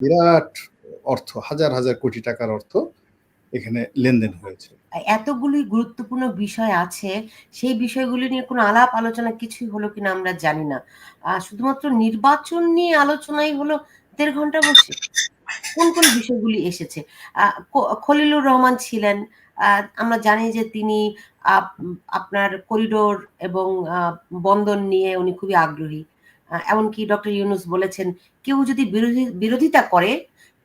বিরাট অর্থ, হাজার হাজার কোটি টাকার অর্থ এখানে লেনদেন হয়েছে। এতগুলি গুরুত্বপূর্ণ বিষয় আছে, সেই বিষয়গুলি নিয়ে কোনো আলাপ আলোচনা কিছুই হলো কিনা আমরা জানি না। শুধুমাত্র নির্বাচন নিয়ে আলোচনাই হলো দেড় ঘণ্টা বসে। কোন কোন বিষয়গুলি এসেছে? খলিলুর রহমান ছিলেন আমরা জানি যে তিনি আপ- আপনার করিডোর এবং বন্দর নিয়ে উনি খুবই আগ্রহী। এমনকি ডক্টর ইউনুস বলেছেন কেউ যদি বিরোধী বিরোধিতা করে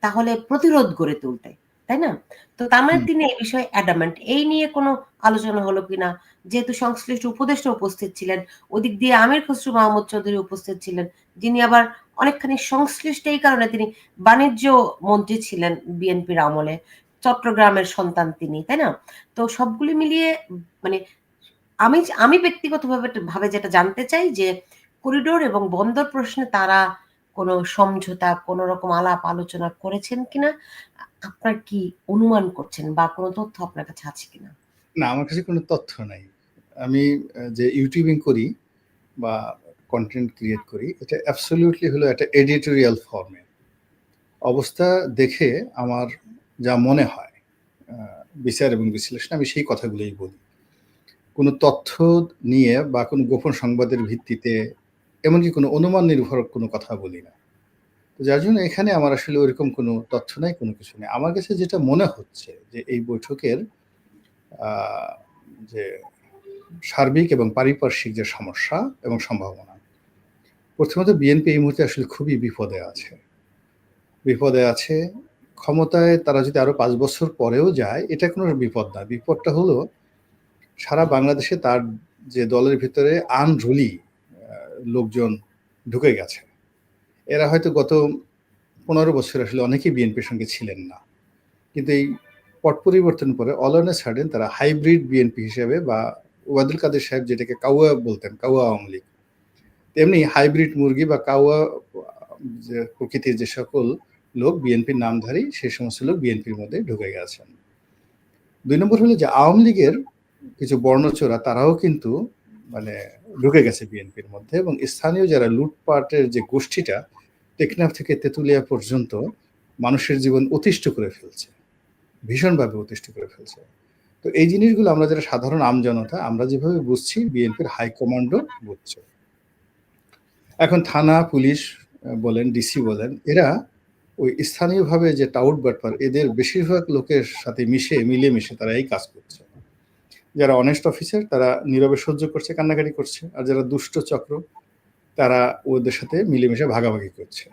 তাহলে প্রতিরোধ গড়ে তুলতে তাই না? তো তার মানে তিনি এই বিষয়ে অ্যাডামেন্ট এই নিয়ে কোনো আলোচনা হলো কিনা যেহেতু সংশ্লিষ্ট উপদেষ্টা উপস্থিত ছিলেন ওদিক দিয়ে আমির খসরু মাহমুদ চৌধুরী উপস্থিত ছিলেন যিনি আবার অনেকখানি সংশ্লিষ্ট এই কারণে তিনি বাণিজ্য মন্ত্রী ছিলেন বিএনপির আমলে চট্টগ্রামের সন্তান তিনি তাই না? তো সবগুলি মিলিয়ে মানে আমি আমি ব্যক্তিগতভাবে ভাবে যেটা জানতে চাই যে করিডোর এবং বন্দর প্রশ্নে তারা কোনো সমঝোতা, কোনো রকম আলাপ আলোচনা করেছেন কিনা? আপনার কি অনুমান করছেন বা কোনো তথ্য আপনার কাছে আছে কিনা? না, আমার কাছে কোনো তথ্য নাই। আমি যে ইউটিউবিং করি বা কন্টেন্ট ক্রিয়েট করি, এটা অ্যাবসলিউটলি হলো একটা এডিটোরিয়াল ফর্মে অবস্থা দেখে আমার যা মনে হয় বিচার এবং বিশ্লেষণ, আমি সেই কথাগুলোই বলি। কোনো তথ্য নিয়ে বা কোনো গোপন সংবাদের ভিত্তিতে এমনকি কোনো অনুমান নির্ভর কোনো কথা বলি না। তো যার জন্য এখানে আমার আসলে ওইরকম কোনো তথ্য নাই, কোনো কিছু নেই। আমার কাছে যেটা মনে হচ্ছে যে এই বৈঠকের যে সার্বিক এবং পারিপার্শ্বিক যে সমস্যা এবং সম্ভাবনা, প্রথমত বিএনপি এই মুহূর্তে আসলে খুবই বিপদে আছে। বিপদে আছে, ক্ষমতায় তারা যদি আরও পাঁচ বছর পরেও যায়, এটা কোনো বিপদ না। বিপদটা হলো সারা বাংলাদেশে তার যে দলের ভিতরে আনরুলি লোকজন ঢুকে গেছে। এরা হয়তো গত পনেরো বছর আসলে অনেকেই বিএনপির সঙ্গে ছিলেন না। কিন্তু এই পট পরিবর্তন পরে অলনে সাডেন তারা হাইব্রিড বিএনপি হিসেবে বা ওয়াদুল কাদের সাহেব যেটাকে কাউয়া বলতেন, কাউয়া আওয়ামী লীগ, তেমনি হাইব্রিড মুরগি বা কাউয়া, যে প্রকৃতির যে সকল লোক বিএনপির নামধারী, সেই সমস্ত লোক বিএনপির মধ্যে ঢুকে গেছেন। দুই নম্বর হলো যে আওয়ামী লীগের কিছু বর্ণচোরা, তারাও কিন্তু মানে ঢুকে গেছে বিএনপির মধ্যে এবং স্থানীয় যারা লুটপাটের যে গোষ্ঠীটা, টেকনাফ থেকে তেঁতুলিয়া পর্যন্ত মানুষের জীবন অতিষ্ঠ করে ফেলছে, ভীষণভাবে অতিষ্ঠ করে ফেলছে। তো এই জিনিসগুলো আমরা যারা সাধারণ আমজনতা আমরা যেভাবে বুঝছি বিএনপির হাইকমান্ডও বুঝছে। এখন থানা, পুলিশ বলেন ডিসি বলেন, এরা ওই স্থানীয়ভাবে যে টাউট ব্যাপার এদের বেশিরভাগ লোকের সাথে মিশে মিলে মিশে তারা এই কাজ করছে। যারা অনেস্ট অফিসার তারা নীরবে সহ্য করছে, কান্নাকাটি করছে। আর যারা দুষ্ট চক্র, তারা ওদের সাথে মিলেমিশে ভাগাভাগি করছে।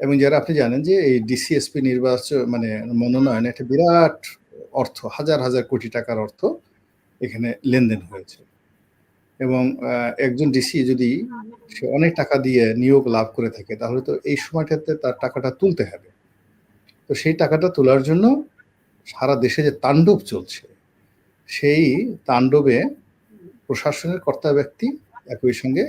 এবং যারা আপনি জানেন যে এই ডিসিএসপি নির্বাচন মানে মনোনয়ন একটা বিরাট অর্থ, হাজার হাজার কোটি টাকার অর্থ এখানে লেনদেন হয়েছে। এবং একজন ডিসি যদি সে অনেক টাকা দিয়ে নিয়োগ লাভ করে থাকে, তাহলে তো এই সময়টাতে তার টাকাটা তুলতে হবে। তো সেই টাকাটা তোলার জন্য সারা দেশে যে তাণ্ডব চলছে সেই তাণ্ডবে প্রশাসনের কর্তা ব্যক্তি একই সঙ্গে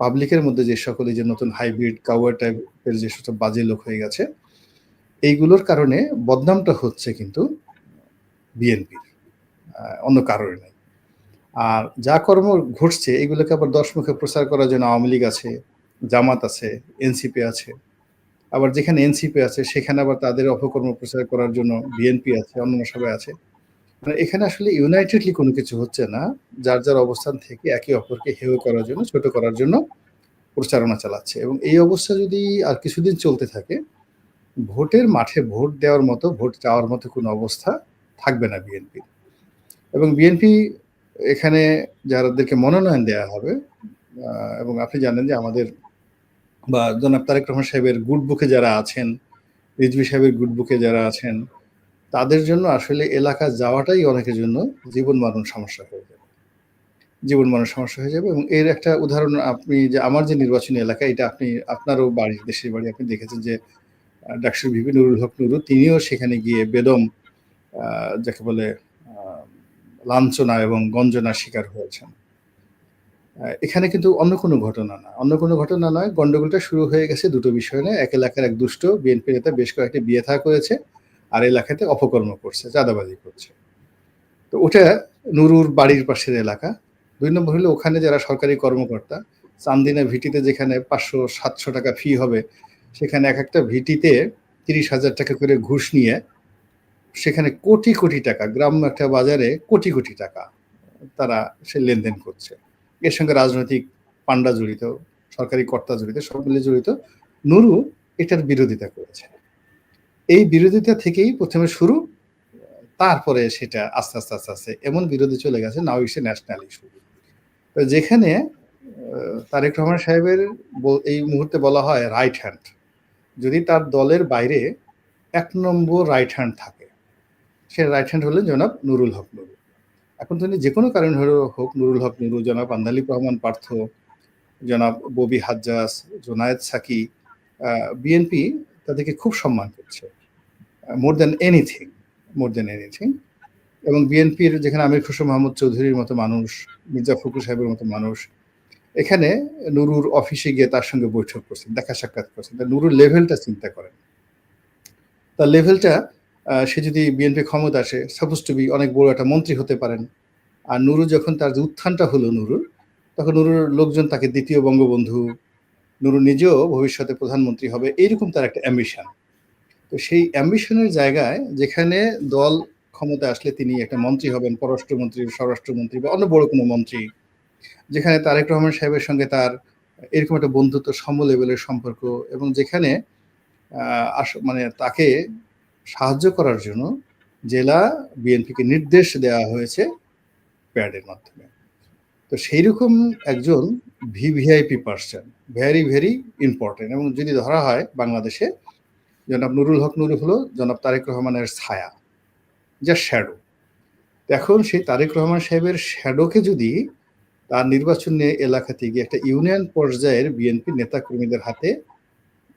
পাবলিকের মধ্যে যে সকলে যে নতুন হাইব্রিড কাওয়ার টাইপের যে সব বাজে লোক হয়ে গেছে, এইগুলোর কারণে বদনামটা হচ্ছে কিন্তু বিএনপির অন্য কারণে নেই। আর যা কর্ম ঘটছে, এগুলোকে আবার দশ মুখে প্রচার করার জন্য আওয়ামী লীগ আছে, জামাত আছে, এনসিপি আছে, আবার যেখানে এনসিপি আছে, সেখানে আবার তাদের অপকর্ম প্রচার করার জন্য বিএনপি আছে, অন্যান্য সবাই আছে। মানে এখানে আসলে ইউনাইটেডলি কোনো কিছু হচ্ছে না। যার যার অবস্থান থেকে একে অপরকে হেয় করার জন্য, ছোট করার জন্য প্রচারণা চালাচ্ছে। এবং এই অবস্থা যদি আর কিছুদিন চলতে থাকে, ভোটের মাঠে ভোট দেওয়ার মতো, ভোট চাওয়ার মতো কোনো অবস্থা থাকবে না বিএনপি এবং বিএনপি এখানে যাদেরকে মনোনয়ন দেওয়া হবে এবং আপনি জানেন যে আমাদের বা জনাব তারেক রহমান সাহেবের গুড বুকে যারা আছেন, রিজভি সাহেবের গুড বুকে যারা আছেন তাদের জন্য আসলে এলাকা যাওয়াটাই অনেকের জন্য জীবন মরণ সমস্যা হয়ে যাবে। জীবন মরণ সমস্যা হয়ে যাবে এবং এর একটা উদাহরণ আপনি যে আমার যে নির্বাচনী এলাকা, এটা আপনি, আপনারও বাড়ির দেশের বাড়ি আপনি দেখেছেন যে ডাক্তার বিপি নুরুল হক নুরু, তিনিও সেখানে গিয়ে বেদম যাকে বলে লাঞ্ছনা এবং গঞ্জনার শিকার হয়েছেন। এখানে কিন্তু অন্য কোনো ঘটনা না। অন্য কোনো ঘটনা নয়, গন্ডগোলটা শুরু হয়ে গেছে দুটো বিষয় নিয়ে। এক এলাকার এক দুষ্ট, বিএনপি নেতা বেশ কয়েকটি বিয়ে থা করেছে। আর এলাকাতে অপকর্ম করছে, চাঁদাবাজি করছে। তো ওটা নুরুর বাড়ির পাশের এলাকা। দুই নম্বর হলো ওখানে যারা সরকারি কর্মকর্তা, চান্দিনা ভিটিতে যেখানে পাঁচশো, সাতশো টাকা ফি হবে, সেখানে এক একটা ভিটিতে তিরিশ হাজার টাকা করে ঘুষ নিয়ে সেখানে কোটি কোটি টাকা, গ্রাম্য একটা বাজারে কোটি কোটি টাকা তারা সে লেনদেন করছে। এর সঙ্গে রাজনৈতিক পান্ডা জড়িত, সরকারি কর্তা জড়িত, সব মিলে জড়িত। নুরু এটার বিরোধিতা করেছে। এই বিরোধিতা থেকেই প্রথমে শুরু, তারপরে সেটা আস্তে আস্তে আস্তে আস্তে এমন বিরোধী চলে গেছে নাও ইসে ন্যাশনাল ইস্যু যেখানে তারেক রহমান সাহেবের এই মুহূর্তে বলা হয় রাইট হ্যান্ড যদি তার দলের বাইরে এক নম্বর রাইট হ্যান্ড থাকে, সে রাইট হ্যান্ড হলেন জনাব নুরুল হক নুরু। এখন তিনি যে কোনো কারণ হলেও হোক, নুরুল হক নুরু, জনাব আন্দালিব রহমান পার্থ, জনাব ববি হাজ্জাস জোনায়েদ সাকি বিএনপি তাদেরকে খুব সম্মান করছে। More than anything more than anything এবং বিএনপির যেখানে আমির খুশু মোহাম্মদ চৌধুরীর মতো মানুষ, মির্জা ফখরুল সাহেবের মতো মানুষ, এখানে নুরুর অফিসে গিয়ে তার সঙ্গে বৈঠক করছেন, দেখা সাক্ষাৎ করছেন। তা নুরুর লেভেলটা চিন্তা করেন। তার লেভেলটা সে যদি বিএনপি ক্ষমতা আসে সাপোজ টু বি অনেক বড় একটা মন্ত্রী হতে পারেন। আর নুরু যখন তার যে উত্থানটা হলো নুরুর, তখন নুরুর লোকজন তাকে দ্বিতীয় বঙ্গবন্ধু, নুরু নিজেও ভবিষ্যতে প্রধানমন্ত্রী হবে, এইরকম তার একটা অ্যাম্বিশন তো সেই অ্যাম্বিশনের জায়গায় যেখানে দল ক্ষমতা আসলে তিনি একটা মন্ত্রী হবেন, পররাষ্ট্রমন্ত্রী, স্বরাষ্ট্রমন্ত্রী বা অন্য বড় কোনো মন্ত্রী, যেখানে তারেক রহমান সাহেবের সঙ্গে তার এরকম একটা বন্ধুত্ব সম লেভেলের সম্পর্ক এবং যেখানে মানে তাকে সাহায্য করার জন্য জেলা বিএনপিকে নির্দেশ দেওয়া হয়েছে প্যাডের মাধ্যমে। তো সেই রকম একজন VVIP person very very important এবং যদি ধরা হয় বাংলাদেশে জনাব নুরুল হক নুরুল হলো জনাব তারেক রহমানের ছায়া, যা শ্যাডো এখন সেই তারেক রহমান সাহেবের শ্যাডোকে যদি তার নির্বাচন এলাকাতে গিয়ে একটা ইউনিয়ন পর্যায়ের বিএনপি নেতাকর্মীদের হাতে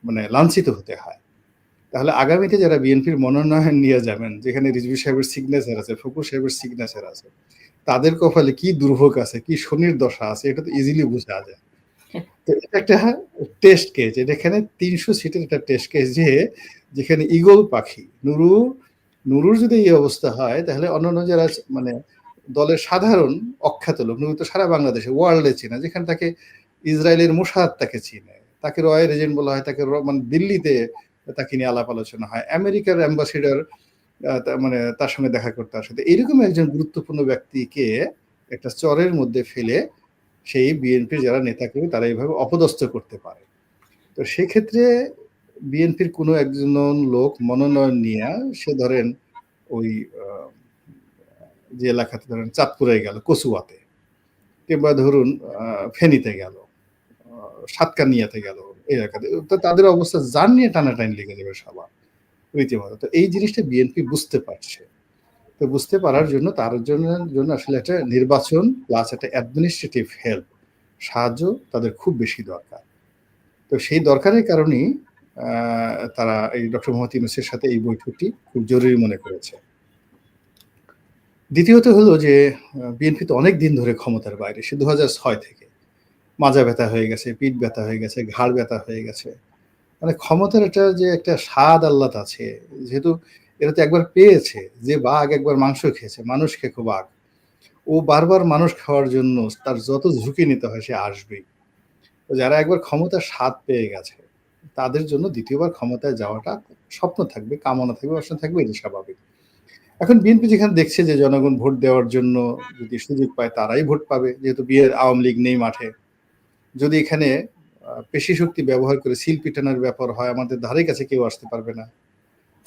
মানে লাঞ্ছিত হতে হয়, তাহলে আগামীতে যারা বিএনপির মনোনয়ন নিয়ে যাবেন, যেখানে রিজভি সাহেবের সিগনেচার আছে ফকুর সাহেবের সিগনেচার আছে, তাদের কপালে কি দুর্ভোগ আছে, কি শনির দশা আছে, এটা তো ইজিলি বোঝা যায়। তো এটা একটা টেস্ট কেস এটা এখানে তিনশো সিটের একটা টেস্ট কেস যে যেখানে ইগল পাখি, নুরু, নুরুর যদি এই অবস্থা হয়, তাহলে অন্যান্য যারা মানে দলের সাধারণ অখ্যাত লোক, নুরু তো সারা বাংলাদেশে ওয়ার্ল্ডে চিনে, যেখানে তাকে ইসরায়েলের মোসাদ তাকে চিনে, তাকে রয়ের এজেন্ট বলা হয়, তাকে মানে দিল্লিতে তাকে নিয়ে আলাপ আলোচনা হয়, আমেরিকার অ্যাম্বাসিডার মানে তার সঙ্গে দেখা করতে আসে। এইরকম একজন গুরুত্বপূর্ণ ব্যক্তিকে একটা চরের মধ্যে ফেলে সেই বিএনপির যারা নেতাকর্মী, তারা এইভাবে অপদস্থ করতে পারে। তো সেক্ষেত্রে বিএনপির কোনো একজন লোক মনোনয়ন নিয়ে সে ধরেন ওই যে এলাকাতে ধরেন চাঁদপুরে গেল, কচুয়াতে। কিংবা ধরুন ফেনীতে গেল সাতকানিয়াতে গেল এই এলাকাতে। তো তাদের অবস্থা যান নিয়ে টানাটানি লেগে যাবে সবার রীতিমতো। তো এই জিনিসটা বিএনপি বুঝতে পারছে। তো বুঝতে পারার জন্য, তার জন্য আসলে একটা নির্বাচন প্লাস একটা অ্যাডমিনিস্ট্রেটিভ হেল্প সাহায্য তাদের খুব বেশি দরকার। তো সেই দরকারের কারণেই তারা এই ডক্টর মোহাম্মদ ইউনুসের সাথে এই বৈঠকটি খুব জরুরি মনে করেছে। দ্বিতীয়ত হলো যে বিএনপি তো অনেক দিন ধরে ক্ষমতার বাইরে, সে দু ছয় থেকে। মাজা ব্যথা হয়ে গেছে, পিঠ ব্যথা হয়ে গেছে, ঘাড় ব্যথা হয়ে গেছে। মানে ক্ষমতার একটা যে একটা স্বাদ আল্লাহ আছে, যেহেতু এটা তো একবার পেয়েছে যে বাঘ একবার মাংস খেয়েছে, মানুষ খেকো বাঘ। ও বারবার মানুষ খাওয়ার জন্য তার যত ঝুঁকি নিতে হয় সে আসবেই। তো যারা একবার ক্ষমতার স্বাদ পেয়ে গেছে, তাদের জন্য দ্বিতীয়বার ক্ষমতায় যাওয়াটা স্বপ্ন থাকবে, কামনা থাকবে অপশন থাকবে এটা স্বাভাবিক। এখন বিএনপি যেখানে দেখছে যে জনগণ ভোট দেওয়ার জন্য যদি সুযোগ পায় তারাই ভোট পাবে, যেহেতু বিয়ের আওয়ামী লীগ নেই মাঠে। যদি এখানে পেশি শক্তি ব্যবহার করে সিল পিটানোর ব্যাপার হয়, আমাদের ধারে কাছে কেউ আসতে পারবে না।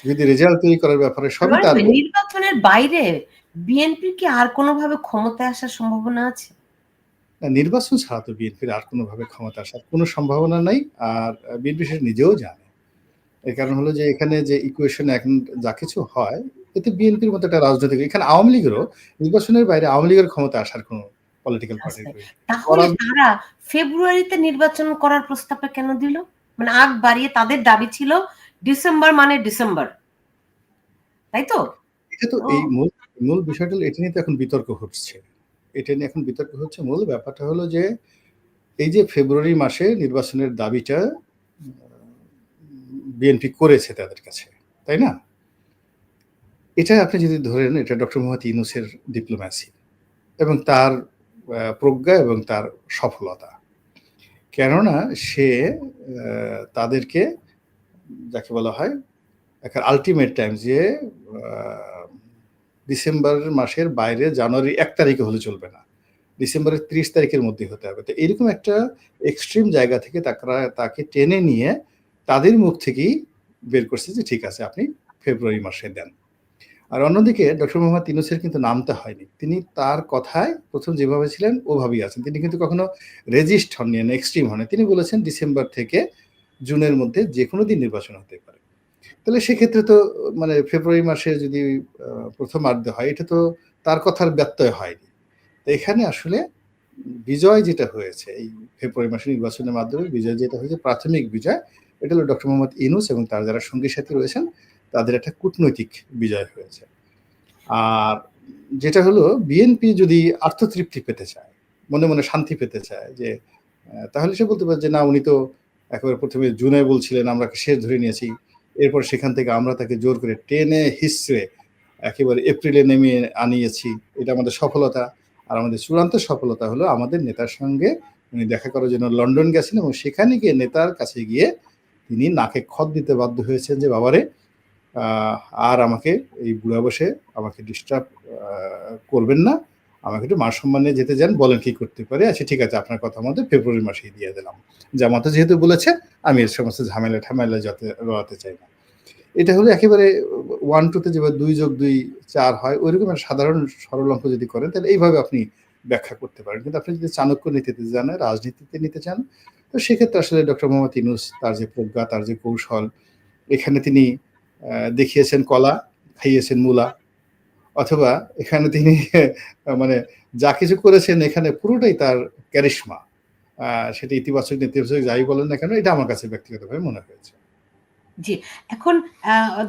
যদি রেজাল্ট তৈরি করার ব্যাপারে সবই তার নির্বাচনের বাইরে বিএনপি কি আর কোনোভাবে ক্ষমতায় আসার সম্ভাবনা আছে? নির্বাচন ছাড়া তো বিএনপির আর কোনোভাবে ক্ষমতা আসার কোনো সম্ভাবনা নাই আর বিএনপি সে নিজেও জানে। এর কারণ হলো যে এখানে যে ইকুয়েশন এখন যা কিছু হয় এতে বিএনপির মতো একটা রাজনৈতিক এখানে আওয়ামী লীগেরও নির্বাচনের বাইরে আওয়ামী লীগের ক্ষমতা আসার কোনো পলিটিক্যাল পার্টি তাহলে তারা ফেব্রুয়ারিতে নির্বাচন করার প্রস্তাবটা কেন দিল? মানে আগ বাড়িয়ে তাদের দাবি ছিল ডিসেম্বর মানে ডিসেম্বর তাই তো? এটা তো এই মূল মূল বিষয়টা এটা নিয়ে তো এখন বিতর্ক হচ্ছে। এটা নিয়ে এখন বিতর্ক হচ্ছে মূল ব্যাপারটা হলো যে এই যে ফেব্রুয়ারি মাসে নির্বাচনের দাবিটা বিএনপি করেছে তাদের কাছে তাই না? এটা আপনি যদি ধরেন এটা ডক্টর মোহাম্মদ ইউনুসের ডিপ্লোম্যাসি এবং তার প্রজ্ঞা এবং তার সফলতা। কেননা সে তাদেরকে যাকে বলা হয়, একটা আলটিমেট টাইম যে ডিসেম্বর মাসের বাইরে জানুয়ারি এক তারিখে হলে চলবে না। ডিসেম্বরের ত্রিশ তারিখের মধ্যে হতে হবে। তো এরকম একটা এক্সট্রিম জায়গা থেকে তারা তাকে টেনে নিয়ে তাদের মুখ থেকেই বের করছে যে, ঠিক আছে, আপনি ফেব্রুয়ারি মাসে দেন। আর অন্যদিকে ডক্টর মোহাম্মদ ইনুসের কিন্তু নামতে হয়নি। তিনি তার কথায় প্রথম যেভাবে ছিলেন, ওভাবেই আছেন। তিনি কিন্তু কখনো রেজিস্ট হননি এক্সট্রিম হননি। তিনি বলেছেন ডিসেম্বর থেকে জুনের মধ্যে যে কোনো দিন নির্বাচন হতে পারে। তাহলে সেক্ষেত্রে তো মানে ফেব্রুয়ারি মাসে যদি প্রথম আর্ধে হয়, এটা তো তার কথার ব্যত্যয় হয়নি। তো এখানে আসলে বিজয় যেটা হয়েছে, এই ফেব্রুয়ারি মাসে নির্বাচনের মাধ্যমে বিজয় যেটা হয়েছে, প্রাথমিক বিজয়, এটা হলো ডক্টর মোহাম্মদ ইনুস এবং তার যারা সঙ্গী সাথী রয়েছেন, তাদের একটা কূটনৈতিক বিজয় হয়েছে। আর যেটা হলো, বিএনপি যদি আত্মতৃপ্তি পেতে চায়, মনে মনে শান্তি পেতে চায় যে তাহলে সে বলতে পারে যে, না, উনি তো একেবারে প্রথমে জুনে বলছিলেন আমরা শেষ ধরে নিয়েছি। এরপর সেখান থেকে আমরা তাকে জোর করে টেনে হিসড়ে একেবারে এপ্রিলে নেমে আনিয়েছি। এটা আমাদের সফলতা। আর আমাদের চূড়ান্ত সফলতা হলো আমাদের নেতার সঙ্গে উনি দেখা করার জন্য লন্ডন গেছেন এবং সেখানে গিয়ে নেতার কাছে গিয়ে তিনি নাকে খত দিতে বাধ্য হয়েছেন যে, বাবারে আর আমাকে এই বুড়া বসে আমাকে ডিস্টার্ব করবেন না। আমাকে একটু মান সম্মানে যেতে যান, বলেন কি করতে পারে? আচ্ছা ঠিক আছে, আপনার কথা মতো ফেব্রুয়ারি মাসেই দিয়ে দিলাম। জামাতে যেহেতু বলেছে, আমি এর সমস্ত ঝামেলা ঠামেলা যাতে রওয়াতে চাই না। এটা হলো একেবারে ওয়ান টুতে যেভাবে দুই যোগ দুই, চার হয়, ওইরকম একটা সাধারণ সরল অঙ্ক যদি করেন, তাহলে এইভাবে আপনি ব্যাখ্যা করতে পারেন। কিন্তু আপনি যদি চাণক্য নীতিতে যান, রাজনীতিতে নিতে চান, তো সেক্ষেত্রে আসলে ডক্টর মোহাম্মদ ইনুস তার যে প্রজ্ঞা, তার যে কৌশল, এখানে তিনি দেখিয়েছেন কলা, খাইয়েছেন মূলা অথবা এখানে তিনি মানে যা কিছু করেছেন এখানে পুরোটাই তার ক্যারিশমা। সেটা ইতিবাচক নেতিবাচক যাই বলেন না কেন, এটা আমার কাছে ব্যক্তিগতভাবে মনে হয়েছে। জি, এখন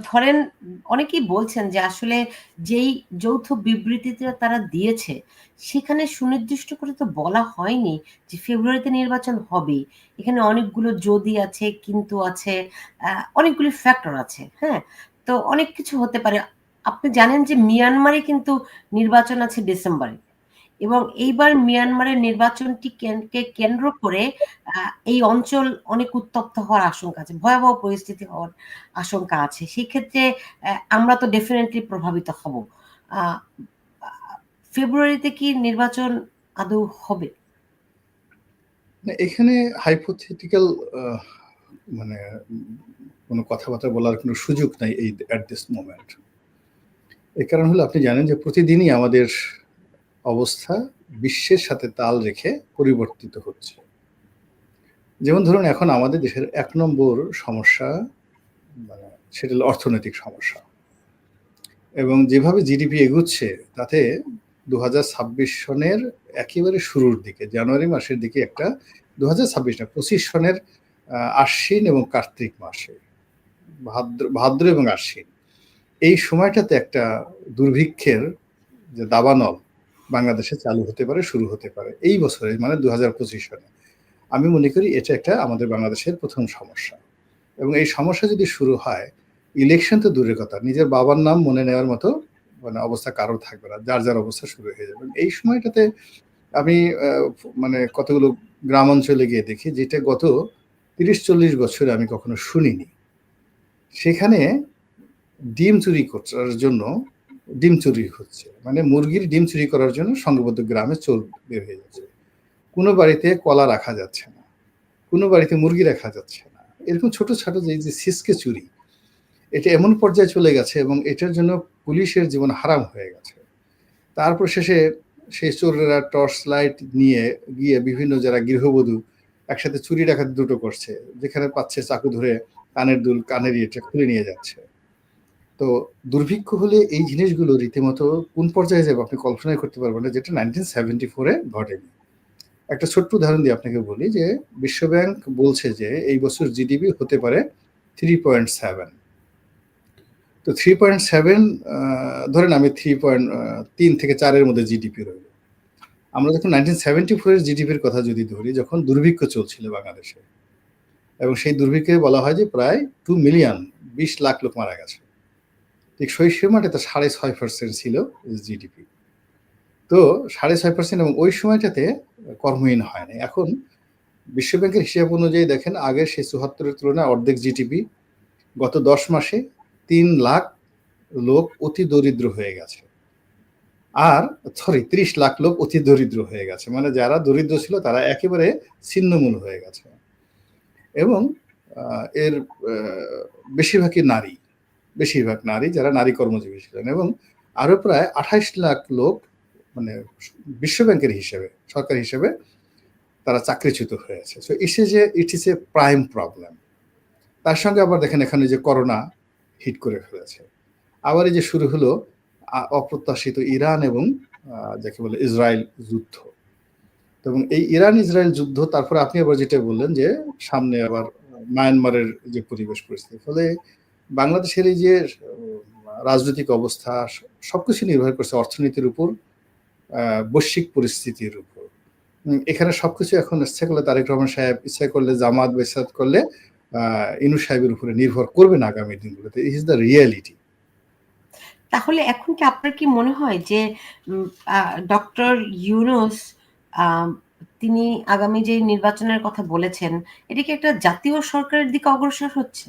ধরেন অনেকেই বলছেন যে আসলে যেই যৌথ বিবৃতিতে তারা দিয়েছে, সেখানে সুনির্দিষ্ট করে তো বলা হয়নি যে ফেব্রুয়ারিতে নির্বাচন হবে এখানে অনেকগুলো যদি আছে, কিন্তু আছে অনেকগুলি ফ্যাক্টর আছে হ্যাঁ? তো অনেক কিছু হতে পারে। আপনি জানেন যে মিয়ানমারে কিন্তু নির্বাচন আছে ডিসেম্বরে। এবং এইবার মিয়ানমারের নির্বাচনটিকে কেন্দ্র করে এই অঞ্চল অনেক উত্তপ্ত হওয়ার আশঙ্কা আছে, ভয়াবহ পরিস্থিতি হওয়ার আশঙ্কা আছে। সেই ক্ষেত্রে আমরা তো ডেফিনেটলি প্রভাবিত হব। ফেব্রুয়ারিতে কি নির্বাচন আদৌ হবে? এখানে হাইপোথেটিক্যাল মানে কোনো কথাবার্তা বলার কোনো সুযোগ নাই এই অ্যাট দিস মোমেন্ট এর কারণ হলো আপনি জানেন যে প্রতিদিনই আমাদের অবস্থা বিশ্বের সাথে তাল রেখে পরিবর্তিত হচ্ছে। যেমন ধরুন এখন আমাদের দেশের এক নম্বর সমস্যা মানে সেটা হলো অর্থনৈতিক সমস্যা। এবং যেভাবে জিডিপি এগুচ্ছে, তাতে দু ছাব্বিশ সনের একেবারে শুরুর দিকে, জানুয়ারি মাসের দিকে একটা দু হাজার ছাব্বিশ না, পঁচিশ সনের আশ্বিন এবং কার্তিক মাসে, ভাদ্র ভাদ্র এবং আশ্বিন। এই সময়টাতে একটা দুর্ভিক্ষের যে দাবানল বাংলাদেশে চালু হতে পারে, শুরু হতে পারে, এই বছরে মানে দু হাজার পঁচিশ সালে। আমি মনে করি এটা একটা আমাদের বাংলাদেশের প্রথম সমস্যা। এবং এই সমস্যা যদি শুরু হয় ইলেকশন তো দূরের কথা, নিজের বাবার নাম মনে নেওয়ার মতো মানে অবস্থা কারোর থাকবে না, যার যার অবস্থা শুরু হয়ে যাবে। এই সময়টাতে আমি মানে কতগুলো গ্রাম অঞ্চলে গিয়ে দেখি, যেটা গত তিরিশ চল্লিশ বছরে আমি কখনো শুনিনি। সেখানে ডিম চুরি করার জন্য, ডিম চুরি হচ্ছে। মানে মুরগির ডিম চুরি করার জন্য সংঘবদ্ধ গ্রামে চোর বের হয়ে যাচ্ছে। কোনো বাড়িতে কলা রাখা যাচ্ছে না। কোনো বাড়িতে মুরগি রাখা যাচ্ছে না। এরকম ছোট ছোট যে যে সিসকে চুরি, এটা এমন পর্যায়ে চলে গেছে এবং এটার জন্য পুলিশের জীবন হারাম হয়ে গেছে। তারপর শেষে সেই চোরেরা টর্চ লাইট নিয়ে গিয়ে বিভিন্ন যারা গৃহবধূ একসাথে চুরি ডাকাত দুটো করছে, যেখানে পাচ্ছে চাকু ধরে কানের দুল, কানের ইয়েটা খুলে নিয়ে যাচ্ছে। তো দুর্ভিক্ষ হলে এই জিনিসগুলো রীতিমতো কোন পর্যায়ে যাবে আপনি কল্পনাই করতে পারবেন না, যেটা নাইনটিন সেভেন্টি ফোরে ঘটেনি। একটা ছোট্ট উদাহরণ দিয়ে আপনাকে বলি যে, বিশ্বব্যাংক বলছে যে, এই বছর জিডিপি হতে পারে থ্রি পয়েন্ট সেভেন তো থ্রি পয়েন্ট সেভেন ধরেন আমি থ্রি পয়েন্ট তিন থেকে চারের মধ্যে জিডিপি রইল। আমরা যখন নাইনটিন সেভেন্টি ফোরের জিডিপির কথা যদি ধরি, যখন দুর্ভিক্ষ চলছিল বাংলাদেশে, এবং সেই দুর্ভিক্ষে বলা হয় যে, প্রায় টু মিলিয়ন বিশ লাখ লোক মারা গেছে। সেই সময়টাতে সাড়ে ছয় পার্সেন্ট ছিল জিডিপি তো সাড়ে ছয় পার্সেন্ট এবং ওই সময়টাতে কর্মহীন হয়নি এখন বিশ্বব্যাংকের হিসাব অনুযায়ী দেখেন, আগের সেই চুহাত্তরের তুলনায় অর্ধেক জিডিপি গত ১০ মাসে তিন লাখ লোক অতি দরিদ্র হয়ে গেছে। আর সরি ৩০ লাখ লোক অতি দরিদ্র হয়ে গেছে। মানে যারা দরিদ্র ছিল তারা একেবারে ছিন্নমূল হয়ে গেছে। এবং এর বেশিরভাগই নারী। বেশিরভাগ নারী যারা নারী কর্মজীবী ছিলেন এবং আরও প্রায় ২৮ লাখ লোক মানে বিশ্ব ব্যাংকের হিসেবে, সরকারি হিসেবে তারা চাকরিচ্যুত হয়েছে। So is is a it is a prime problem. তার সঙ্গে আবার দেখেন এখানে যে করোনা হিট করে ফেলেছে। আবার এই যে শুরু হলো অপ্রত্যাশিত ইরান এবং যাকে বলে ইসরায়েল যুদ্ধ। এবং এই ইরান-ইসরায়েল যুদ্ধ তারপরে আপনি আবার যেটা বললেন যে সামনে আবার মায়ানমারের যে পরিবেশ পরিস্থিতি। ফলে বাংলাদেশের এই যে রাজনৈতিক অবস্থা সবকিছু নির্ভর করছে অর্থনীতির উপর, বৈশ্বিক পরিস্থিতির উপর। এখানে সবকিছু এখন ইচ্ছা করলে তারেক রহমান সাহেব, ইচ্ছা করলে জামাত বা ইচ্ছা করলে ইউনূস সাহেবের উপরে নির্ভর করবে না আগামী দিনগুলোতে। It is the reality. তাহলে এখন কি আপনার কি মনে হয় যে ডক্টর ইউনুস তিনি আগামী যে নির্বাচনের কথা বলেছেন, এটা কি একটা জাতীয় সরকারের দিকে অগ্রসর হচ্ছে?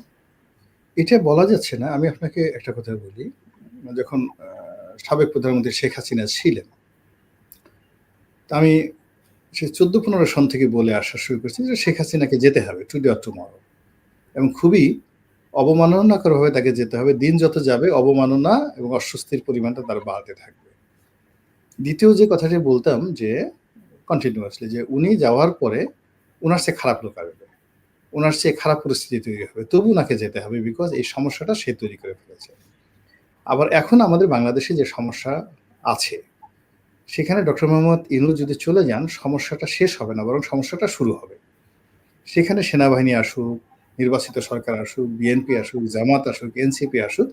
এটা বলা যাচ্ছে না। আমি আপনাকে একটা কথা বলি। যখন সাবেক প্রধানমন্ত্রী শেখ হাসিনা ছিলেন আমি সে চোদ্দ পনেরো সন থেকে বলে আসা শুরু করেছি যে শেখ হাসিনাকে যেতে হবে টুডে অর টুমরো। এবং খুবই অবমাননাকরভাবে তাকে যেতে হবে। দিন যত যাবে, অবমাননা এবং অস্বস্তির পরিমাণটা তার বাড়তে থাকবে। দ্বিতীয় যে কথাটি বলতাম যে কন্টিনিউয়াসলি যে উনি যাওয়ার পরে উনার সে খারাপ লোক আসবে। উনার চেয়ে খারাপ পরিস্থিতি তৈরি হবে। তবু ওনাকে যেতে হবে বিকজ এই সমস্যাটা সে তৈরি করে ফেলেছে। আবার এখন আমাদের বাংলাদেশে যে সমস্যা আছে, সেখানে ডক্টর মোহাম্মদ ইউনূস যদি চলে যান সমস্যাটা শেষ হবে না বরং সমস্যাটা শুরু হবে। সেখানে সেনাবাহিনী আসুক, নির্বাচিত সরকার আসুক, বিএনপি আসুক, জামাত আসুক, এনসিপি আসুক,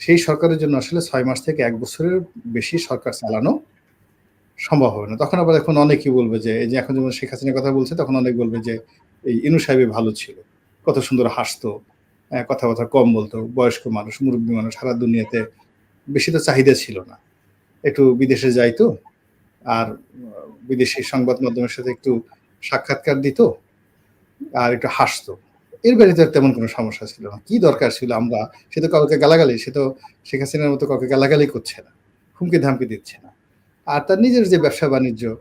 সেই সরকারের জন্য আসলে ছয় মাস থেকে এক বছরের বেশি সরকার চালানো সম্ভব হবে না। তখন আবার এখন অনেকেই বলবে যে এই যে এখন যেমন শেখ হাসিনার কথা বলছে তখন অনেক বলবে যে এই ইনু সাহেবই ভালো ছিল। কত সুন্দর হাসতো, অ্যা কথাবার্তা কম বলতো, বয়স্ক মানুষ, মুরব্বী মানুষ সারা দুনিয়াতে বেশি তো চাহিদা ছিল না। একটু বিদেশে যাইতো আর বিদেশি সংবাদ মাধ্যমের সাথে একটু সাক্ষাৎকার দিত আর একটু হাসতো। এর বাইরে তো তেমন কোনো সমস্যা ছিল না। কি দরকার ছিল আমরা সে তো কাউকে গালাগালি, সে তো শেখ হাসিনার মতো কাউকে গালাগালি করছে না। হুমকি-ধামকি দিচ্ছে না। আর তার নিজের যে ব্যবসা-বাণিজ্য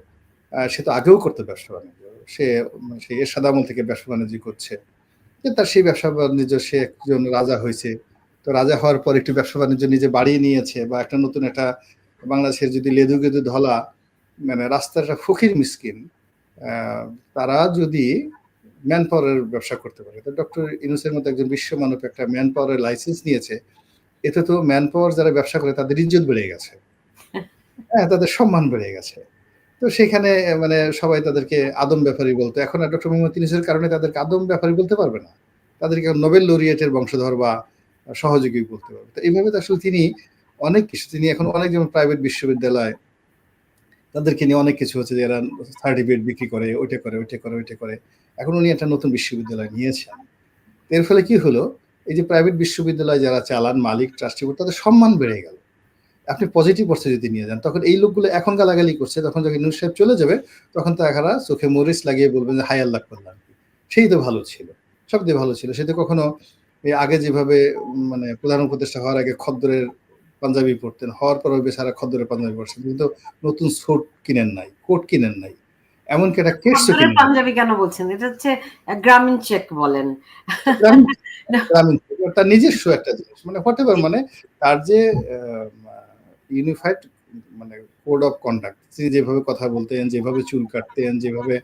সে তো আগেও করতো ব্যবসা-বাণিজ্য। সে সেই এরশাদ আমল থেকে ব্যবসা-বাণিজ্য করছে। যে তার সেই ব্যবসা-বাণিজ্য সে একজন রাজা হয়েছে তো রাজা হওয়ার পর একটু ব্যবসা-বাণিজ্য নিজে বাড়িয়ে নিয়েছে বা একটা নতুন একটা বাংলাদেশের যদি লেদু-গেদু ধলা মানে রাস্তার একটা ফকির মিসকিন তারা যদি ম্যান পাওয়ার এর ব্যবসা করতে পারে। তো ডক্টর ইউনূসের মতো একজন বিশ্বমানব একটা ম্যান পাওয়ারের লাইসেন্স নিয়েছে। এতে তো ম্যান পাওয়ার যারা ব্যবসা করে তাদের ইজ্জত বেড়ে গেছে। হ্যাঁ, তাদের সম্মান বেড়ে গেছে। তো সেখানে মানে সবাই তাদেরকে আদম ব্যাপারী বলতো। এখন আর ডক্টর মোহাম্মদ ইউনূসের কারণে তাদেরকে আদম ব্যাপারী বলতে পারবে না। তাদেরকে নোবেল লরিয়েটের বংশধর বা সহযোগী বলতে পারবে। তো এইভাবে তো আসলে তিনি অনেক কিছু তিনি এখন অনেক যেমন প্রাইভেট বিশ্ববিদ্যালয় তাদেরকে নিয়ে অনেক কিছু হচ্ছে যে এরা সার্টিফিকেট বিক্রি করে, ওইটা করে, ওইটা করে, ওইটা করে। এখন উনি একটা নতুন বিশ্ববিদ্যালয় নিয়েছেন। এর ফলে কি হলো? এই যে প্রাইভেট বিশ্ববিদ্যালয় যারা চালান মালিক, ট্রাস্টি বোর্ড তাদের সম্মান বেড়ে গেল। আপনি পজিটিভ অর্থে যদি নিয়ে যান তখন এই লোকগুলো এখন গালাগালি করছে তখন যখন ইউনূস সাহেব চলে যাবে তখন তারা চোখে মরিচ লাগিয়ে বলবেন যে হায় আল্লাহ করলাম সেই তো ভালো ছিল। সবচেয়ে ভালো ছিল। সে তো কখনো আগে যেভাবে মানে প্রধান উপদেষ্টা হওয়ার আগে খদ্দরের পাঞ্জাবি পড়তেন। হওয়ার পর ওই বেচারা খদ্দরের পাঞ্জাবি পড়ছেন। কিন্তু নতুন স্যুট কিনেন নাই, কোট কিনেন নাই। এমনকি কিনেন নাই। পাঞ্জাবি কেন বলছেন? এটা হচ্ছে গ্রামীণ চেক বলেন। গ্রামীণ। তার নিজস্ব একটা জিনিস। মানে হোয়াটএভার মানে তার যে ইউনিফাইড মানে কোড অফ কন্ডাক্ট তিনি যেভাবে কথা বলতেন, যেভাবে চুল কাটতেন, যেভাবে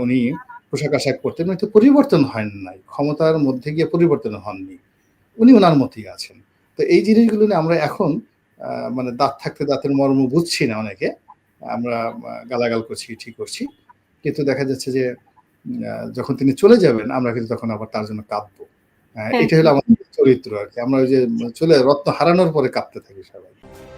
উনি পোশাক-আশাক পরতেন উনি তো পরিবর্তন হন নাই। ক্ষমতার মধ্যে গিয়ে পরিবর্তন হননি। উনি উনার মতই আছেন। তো এই জিনিসগুলো নিয়ে আমরা এখন মানে দাঁত থাকতে দাঁতের মর্ম বুঝছি না অনেকে। আমরা গালাগাল করছি, ঠিক করছি। কিন্তু দেখা যাচ্ছে যে যখন তিনি চলে যাবেন আমরা কিন্তু তখন আবার তার জন্য কাঁদবো। হ্যাঁ, হ্যাঁ। এটা হলো আমাদের চরিত্র আর কি আমরা ওই যে চলে রত্ন হারানোর পরে কাঁদতে থাকি সবাই।